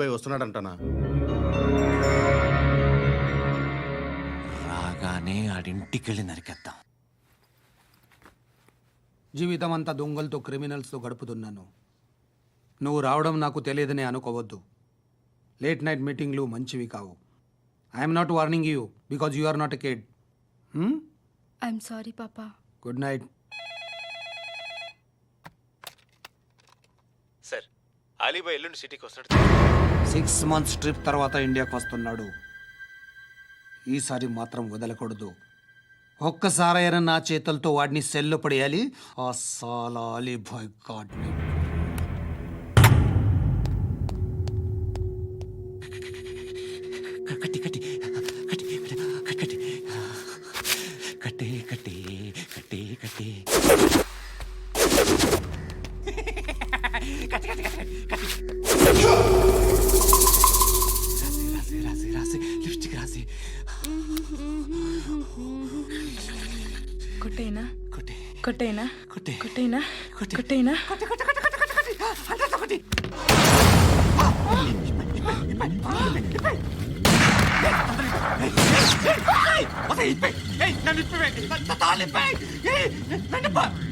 Bye వస్తున్నాడంటనా? రాగానే ఆడింటికెళ్ళి నరికేద్దాం. జీవితం అంతా దొంగలతో క్రిమినల్స్తో గడుపుతున్నాను. నువ్వు రావడం నాకు తెలియదని అనుకోవద్దు. లేట్ నైట్ మీటింగ్లు మంచివి కావు. I'm not warning you because you are not a kid I'm sorry పాపా గుడ్ నైట్ సార్ అలీబాయ్ ఎల్లుండి సిటీకి వస్తాడు సిక్స్ మంత్స్ ట్రిప్ తర్వాత ఇండియాకు వస్తున్నాడు. ఈసారి మాత్రం వదలకూడదు. ఒక్కసారైనా నా చేతులతో వాడిని సెల్లు పడేయాలి. ఆ సాలా అలీభాయ్ గాడ్ని కొట్టేనా కొట్టేనా కొట్టేనా కొట్టేనా నన్ను నన్ను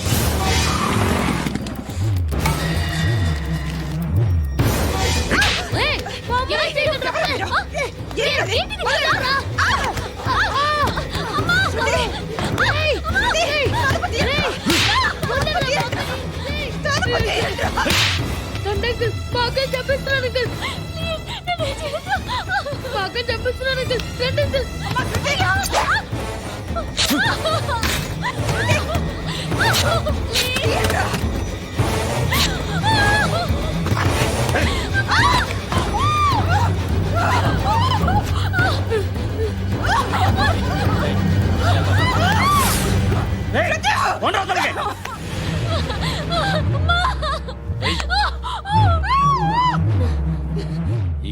బాగా చెప్పిస్తున్నాను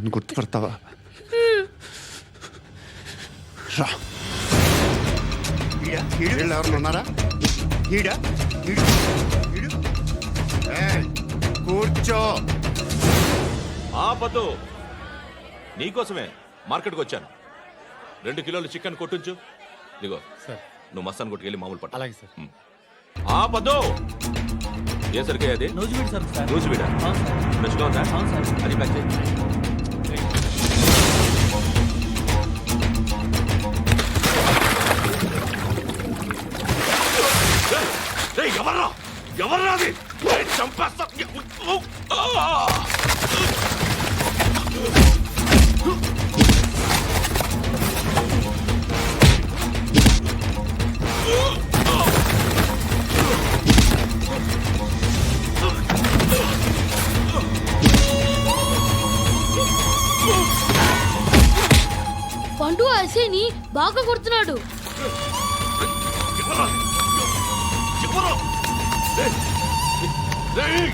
వాళ్ళని గుర్తుపడతావా? రా. ఎవరు ఉన్నారా? ఈడ కూర్చో. ఆపద్దు నీకోసమే మార్కెట్కి వచ్చాను. రెండు కిలోలు చికెన్ కొట్టుంచు. ఇదిగో సార్. నువ్వు మస్తాన్ కొట్టుకెళ్ళి మామూలు పట్టు. అలాగే సార్. ఆపద్దు ఏ సరికే అది? నూజివీడు సార్ వీడా ఫ్రెష్గా ఉందా? అది ప్యాక్ చేయి. ఎవర్రా? ఎవర్రా అది? చంపేస్తా! పండు అసేని బాగా కొడుతున్నాడు. ఎవరా? ఎవరు?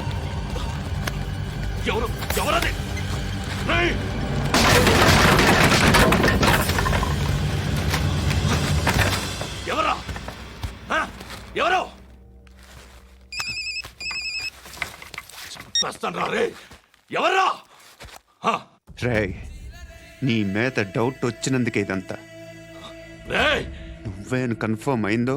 ఎవరు ఎవరది ఏయ్! ఎవరా ఆ? ఎవరు చంపేస్తాను రా ఎవరా నీ మీద డౌట్ వచ్చినందుకే ఇదంతా. రేయ్ నువ్వేను కన్ఫర్మ్ అయిందో?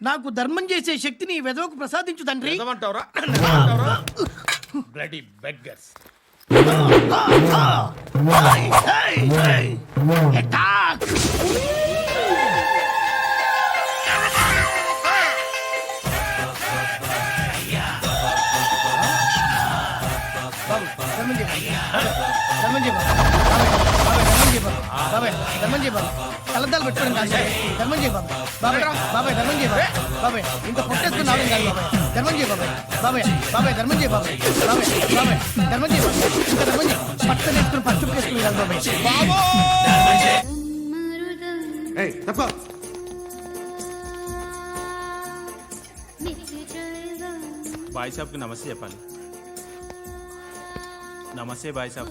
నాకు ధర్మం చేసే శక్తిని వెదవకు ప్రసాదించు తండ్రి. ఏమంటావురా బ్లడీ బెగ్గర్స్ ధర్మం ధర్మం చేయి బాబు. బాబాయ్, ధర్మం చేయి బాబు. కళ్ళద్దాలు పెట్టుకోవడం కాదు సార్. ధర్మం చేయి బాబు. బాబాయ్, బాబాయ్, ధర్మం చేయి బాబు. బాబాయ్, ఇంత పొట్టేసుకుని రావడం కాదు బాబాయ్. ధర్మం చేయి బాబాయ్. బాబాయ్, బాబాయ్, ధర్మం చేయి బాబాయ్. బాబాయ్, బాబాయ్, ధర్మం చేయి బాబాయ్. ఇంత ధర్మం చేయి. పట్టణ వేసుకుని పట్టు వేసుకుని కాదు బాబాయ్. ఏయ్ తప్ప బాయ్ సాబ్కి నమస్తే చెప్పాలి నమస్తే బాయ్ సాబ్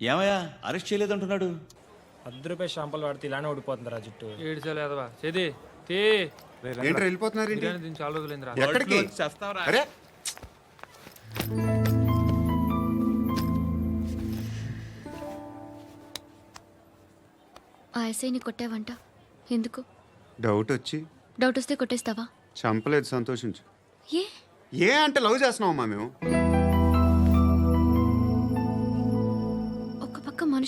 ఏమయ్యా? అరెస్ట్ చేయలేదంటున్నాడు. అర్ధ రూపాయి షాంపూలు వాడితే ఇలానే ఓడిపోతుందిరా జుట్టు. ఏడ్చలేదవా చేది తీ. ఏంట్రా వెళ్ళిపోతున్నారు ఏంటి? దీని చాలా రోజులైందిరా. ఎక్కడికి? చేస్తావరా అరే! ఆ ఎస్ఐని కొట్టావంట. ఎందుకు? డౌట్ వచ్చి. డౌట్ వస్తే కొట్టేస్తావా? చంపలేదు సంతోషించు. ఏ? ఏ అంటే లవ్ చేస్తున్నామమ్మా మేము?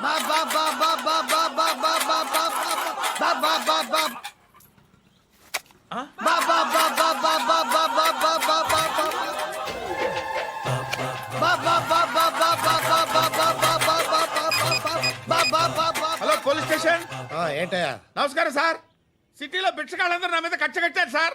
బా హలో పోలీస్ స్టేషన్ ఏంటయ్యా నమస్కారం సార్ సిటీలో భిక్షగాళ్ళందరూ నా మీద కచ్చ కట్టారు సార్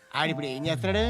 ఆడిప్పుడు ఏం చేస్తున్నాడు